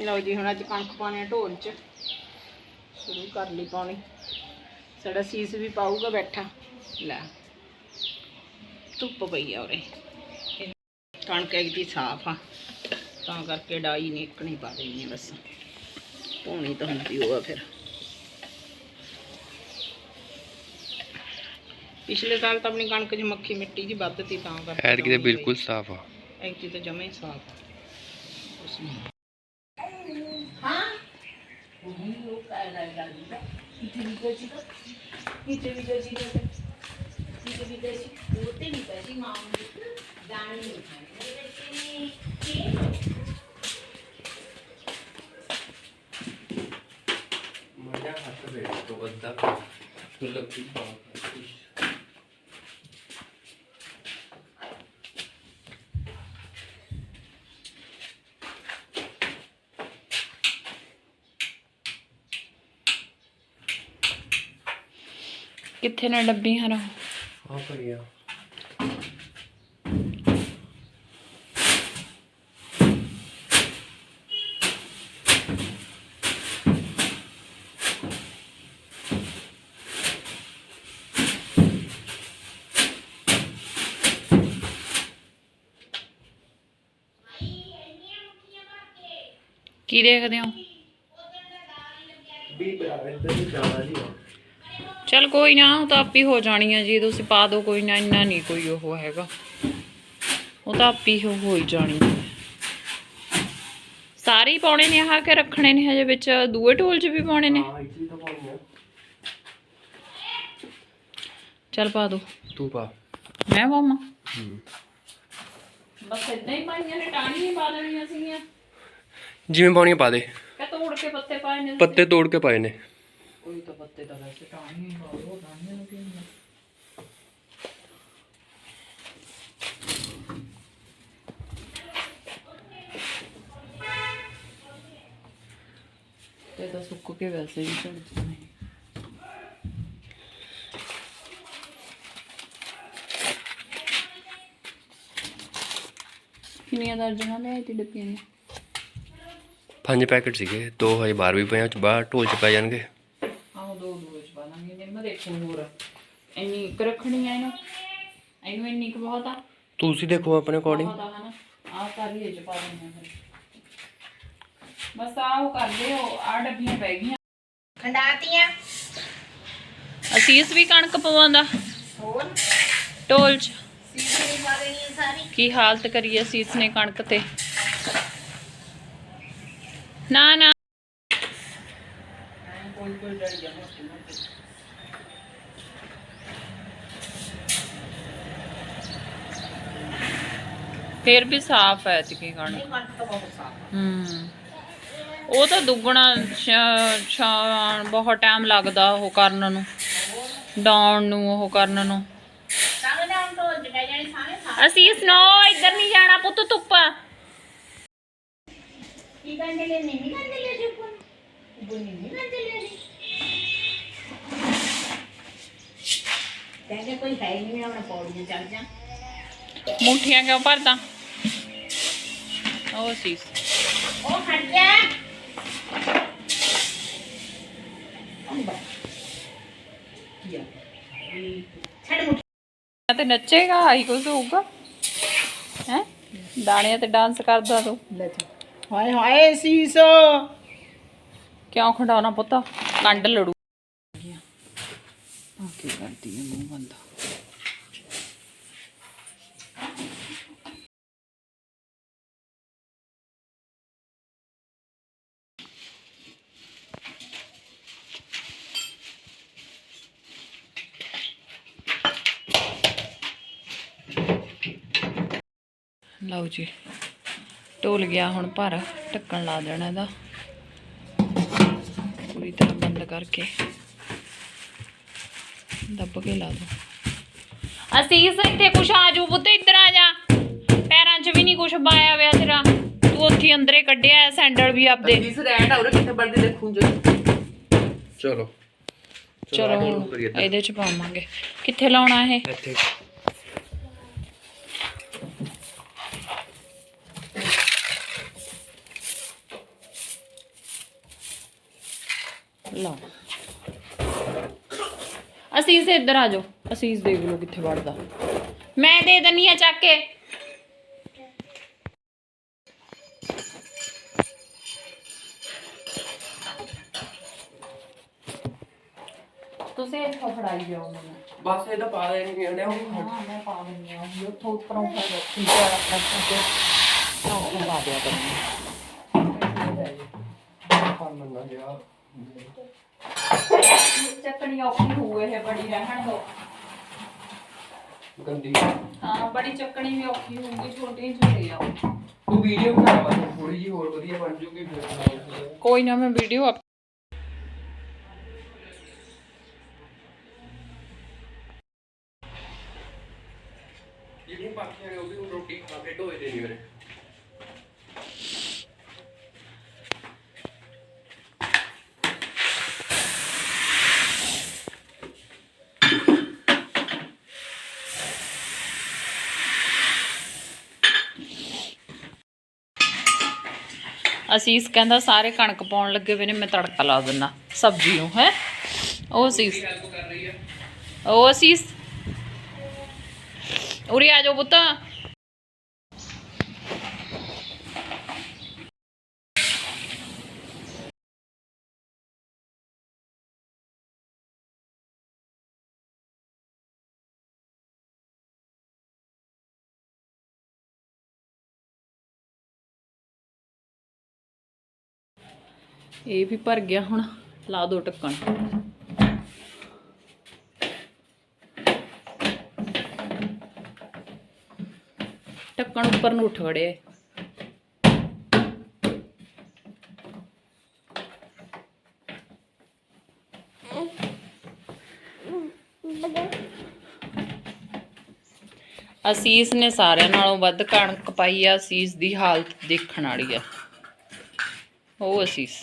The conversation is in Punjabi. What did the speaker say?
ਲਓ ਜੀ ਹੁਣ ਅੱਜ ਕਣਕ ਪਾਉਣੇ ਆ ਢੋਲ 'ਚ। ਸ਼ੁਰੂ ਕਰ ਲਈ ਪਾਉਣੀ। ਸਾਡਾ ਸੀਸ ਵੀ ਪਾਊਗਾ ਬੈਠਾ। ਲੈ। ਧੁੱਪ ਪਈ ਆ ਉਰੇ। ਕਣਕ ਇੱਕ ਦੀ ਸਾਫ਼ ਆ। ਤਾਂ ਕਰਕੇ ਡਾਈ ਨਹੀਂ ਇੱਕ ਨਹੀਂ ਪਾ ਦੇਣੀ ਆ ਬਸ। ਧੋਣੀ ਤਾਂ ਹੁੰਦੀ ਹੋਆ ਫਿਰ। ਪਿਛਲੇ ਸਾਲ ਤਾਂ ਆਪਣੀ ਕਣਕ 'ਚ ਮੱਖੀ ਮਿੱਟੀ ਜੀ ਵੱਧ ਤੀ ਤਾਂ ਕਰਕੇ ਐਤਕੀ ਤਾਂ ਡਾਉਣੀ ਬਿਲਕੁਲ ਸਾਫ਼ ਆ। ਪਈ। ਐਤਕੀ ਤਾਂ ਜਮਾ ਹੀ ਸਾਫ਼ ਆ। ਕੁਛ ਨਹੀਂ ਹਾਂ ਉਹੀ ਲੋਕ ਕਹਿ ਰਹੇ ਗੱਲ ਕਿਤੇ ਵੀ ਕੋਈ ਚੀਜ਼ ਕਿਤੇ ਵੀ ਕੋਈ ਚੀਜ਼ ਕਿਤੇ ਵੀ ਕੋਈ ਚੀਜ਼ ਉਹ ਤੇ ਨਹੀਂ ਪੈਸੀ ਮਾਂ ਨੂੰ ਜਾਣੀ ਨਹੀਂ ਮਜ਼ਾ ਹੱਥ ਦੇ ਤੋਂ ਅੱਧਾ ਲੱਗੀ ਕਿੱਥੇ ਨੇ ਡੱਬੀ ਹਰਾ ਆ। ਕੀ ਦੇਖਦੇ ਹੋ? ਵੀ ਇੱਧਰ ਹੀ ਜਾਣਾ ਜੀ। ਚਲ ਕੋਈ ਨਾ ਉਹ ਤਾਂ ਆਪੀ ਹੋ ਜਾਣੀ ਆ ਜੀ ਤੁਸੀਂ ਪਾ ਦਿਓ ਕੋਈ ਨਾ ਇੰਨਾ ਨਹੀਂ ਕੋਈ ਉਹ ਹੈਗਾ। ਉਹ ਤਾਂ ਆਪੀ ਹੋ ਹੋ ਹੀ ਜਾਣੀ। ਸਾਰੇ ਹੀ ਪਾਉਣੇ ਨੇ ਆਹ ਕੇ ਰੱਖਣੇ ਨੇ ਹਜੇ ਵਿੱਚ ਦੂਏ ਢੋਲ 'ਚ ਵੀ ਪਾਉਣੇ ਨੇ? ਚਲ ਪਾ ਦਿਓ ਤੂੰ ਪਾ। ਮੈਂ ਪਾਵਾਂ? ਬਸ ਇਦਾਂ ਹੀ ਪਾਈਆਂ ਨੇ ਟਾਣੀ ਹੀ ਪਾ ਦੇਣੀਆਂ ਸੀਗੀਆਂ। ਜਿਵੇਂ ਪਾਉਣੀ ਆ ਪਾ ਦੇ। ਕਿ ਤੋੜ ਕੇ ਪੱਤੇ ਪਾਏ ਨੇ ਪੱਤੇ ਤੋੜ ਕੇ ਪਾਏ ਨੇ। ਕੋਈ ਤਾਂ ਪੱਤੇ ਤਾਂ ਵੈਸੇ ਟਾਣੀ ਹੀ ਪਾ ਦੋ ਨੂੰ ਕੀ ਤੇ ਤਾਂ ਸੁੱਕ ਕੇ ਵੈਸੇ ਹੀ ਝੜ ਜਾਣੇ ਕਿੰਨੀਆਂ ਦਰਜਨਾਂ ਲਿਆਈ ਤੀ ਡੱਬੀਆਂ ਨੇ ਪੰਜ ਪੈਕੇਟ ਸੀਗੇ, ਦੋ ਹਜੇ ਬਾਹਰ ਵੀ ਪਏ ਆ ਉਹ 'ਚ ਬਾਹਰ ਢੋਲ ਚ ਪੈ ਜਾਣਗੇ। ਲਾਂਗੇ ਨੇ ਮੈਂ ਦੇਖੋ ਹੋਰ ਇੰਨੀ ਕੁ ਰੱਖਣੀ ਆ ਇਹਨੂੰ। ਇਹਨੂੰ ਇੰਨੀ ਕੁ ਬਹੁਤ ਆ। ਤੁਸੀਂ ਦੇਖੋ ਆਪਣੇ ਅਕੋਰਡਿੰਗ ਬਹੁਤ ਆ ਹਨਾ। ਆਹ ਸਾਰੀ ਇਹ ਚ ਪਾ ਦਿੰਦੇ ਆ ਫਿਰ। ਬਸ ਆਹ ਉਹ ਕਰਦੇ ਹੋ ਆ ਡੱਬੀਆਂ ਪੈ ਗਈਆਂ। ਖੰਡਾਤੀਆਂ। ਅਸੀਸ ਵੀ ਕਣਕ ਪਵਾਉਂਦਾ। ਹੋਰ? ਢੋਲ ਚ। ਸੀਸੀ ਪਾ ਦੇਣੀ ਹੈ ਸਾਰੀ। ਕੀ ਹਾਲਤ ਕਰੀ ਅਸੀਸ ਨੇ ਕਣਕ ਤੇ। ਨਾ ਨਾ ਕੋਈ ਕੋਈ ਡਰ ਗਿਆ ਫੇਰ ਵੀ ਸਾਫ਼ ਹੈ ਤੇ ਕੀ ਕਣਕ ਹੂੰ। ਉਹ ਤਾਂ ਦੁੱਗਣਾ ਛਾਣ ਬਹੁਤ ਟਾਈਮ ਲੱਗਦਾ ਉਹ ਕਰਨ ਨੂੰ। ਡਾਉਣ ਨੂੰ ਉਹ ਕਰਨ ਨੂੰ। ਅਸੀਂ ਸਨੋ ਇੱਧਰ ਨਹੀਂ ਜਾਣਾ ਪੁੱਤ ਧੁੱਪ। ਕੀ ਕਹਿੰਦੇ ਲੈ ਨਹੀਂ ਨਹੀਂ ਕਹਿੰਦੇ ਲੈ ਜੀ ਕੋਲ ਬੁਨੀ ਨਹੀਂ ਕਹਿੰਦੇ ਲੈ ਜੀ? ਕਹਿੰਦੇ ਕੋਈ ਹੈ ਨਹੀਂ ਆਪਣਾ ਪੌੜੀ ਚੱਲ ਜਾ। ਮੁੱਠੀਆਂ ਕਿਉਂ ਭਰਦਾ? ਉਹ ਹਟ ਤੇ ਨੱਚੇਗਾ ਆਈ ਕੁਝ ਹੋਊਗਾ। ਹੈ? ਦਾਣਿਆਂ ਤੇ ਡਾਂਸ ਕਰਦਾ ਤੂੰ। ਲੈ ਜਾ ਹਾਏ ਹਾਏ ਸੀਸ ਕਿਉਂ ਖੰਡਾਉਣਾ ਪੁੱਤ? ਕੰਡ ਲੜੂ। ਆ ਕੀ ਕਰਦੀ ਹੈ ਮੂੰਹ ਬੰਦਾ। ਲਓ ਜੀ ਢੋਲ ਗਿਆ ਹੁਣ ਭਰ ਢੱਕਣ ਲਾ ਦੇਣਾ ਇਹਦਾ। ਪੂਰੀ ਤਰ੍ਹਾਂ ਬੰਦ ਕਰਕੇ ਦੱਬ ਕੇ ਲਾ ਦੋ। ਅਸੀਸ ਇੱਥੇ ਕੁਛ ਆ ਜੂ ਪੁੱਤ ਇੱਧਰ ਆ ਜਾ। ਪੈਰਾਂ 'ਚ ਵੀ ਨਹੀਂ ਕੁਛ ਪਾਇਆ ਹੋਇਆ ਤੇਰਾ। ਤੂੰ ਉੱਥੇ ਅੰਦਰੇ ਕੱਢਿਆ ਹੈ ਸੈਂਡਲ ਵੀ ਆਪਦੇ। ਜਿਸ ਰੈਂਡ ਆਉਰੇ ਕਿੱਥੇ ਵਰਦੀ ਦੇਖੂੰ ਜੋ। ਚਲੋ। ਚਲੋ ਹੁਣ। ਇਹਦੇ 'ਚ ਪਾਵਾਂਗੇ। ਕਿੱਥੇ ਲਾਉਣਾ ਇਹ? ਇੱਥੇ ਲਓ ਅਸੀਸ ਇੱਧਰ ਆ ਜਾਓ ਅਸੀਸ ਦੇਖ ਲਓ ਕਿੱਥੇ ਵੜਦਾ ਮੈਂ ਦੇ ਦਨੀ ਆ ਚੱਕ ਕੇ ਤੁਸੀਂ ਇੱਥੋਂ ਫੜਾਈ ਜਾਓ ਮੈਨੂੰ ਬਸ ਇਹ ਤਾਂ ਪਾ ਦੇ ਨਹੀਂ ਉਹਨੇ ਹਾਂ ਮੈਂ ਪਾ ਦਿੰਦੀ ਉਹ ਉੱਥੋਂ ਉੱਪਰੋਂ ਫੜ ਲਓ ਠੀਕ ਹੈ ਰੱਖ ਕੇ ਨਾ ਉਹ ਪਾ ਦਿਆ ਕਰਨੀ ਚੱਕਣੀ ਔਖੀ ਹੋਊ ਇਹ ਬੜੀ ਰਹਿਣ ਦੋ ਗੰਦੀ ਹਾਂ ਬੜੀ ਚੱਕਣੀ ਵੀ ਔਖੀ ਹੋਊਗੀ ਛੋਟੀ ਛੋਟੀ ਆ ਤੂੰ ਵੀਡੀਓ ਬਣਾ ਬਸ ਥੋੜੀ ਜੀ ਹੋਰ ਵਧੀਆ ਬਣ ਜੂਗੀ ਫਿਰ ਕੋਈ ਨਾ ਮੈਂ ਵੀਡੀਓ ਜਿਹੜੀਆਂ ਬਾਕੀਆਂ ਨੇ ਉਹ ਵੀ ਹੁਣ ਰੋਟੀ ਖਾ ਕੇ ਢੋਏ ਦੇਣੀ ਮੇਰੇ ਅਸੀਸ ਕਹਿੰਦਾ ਸਾਰੇ ਕਣਕ ਪਾਉਣ ਲੱਗੇ ਵੇ ਨੇ, ਮੈਂ ਤੜਕਾ ਲਾ ਦਿੰਦਾ ਸਬਜ਼ੀ ਨੂੰ, ਹੈ? ਉਹ ਅਸੀਸ ਉਹ ਅਸੀਸ ਉਰੇ ਆ ਜਾਓ ਪੁੱਤ। ਇਹ ਵੀ ਭਰ ਗਿਆ ਹੁਣ, ਲਾ ਦੋ ਢੱਕਣ। ਢੱਕਣ ਉੱਪਰ ਨੂੰ ਉੱਠ ਖੜੇ ਅਸੀਸ ਨੇ ਸਾਰਿਆਂ ਨਾਲੋਂ ਵੱਧ ਕਣਕ ਪਾਈ ਆ, ਅਸੀਸ ਦੀ ਹਾਲਤ ਦੇਖਣ ਵਾਲੀ ਆ। ਉਹ ਅਸੀਸ।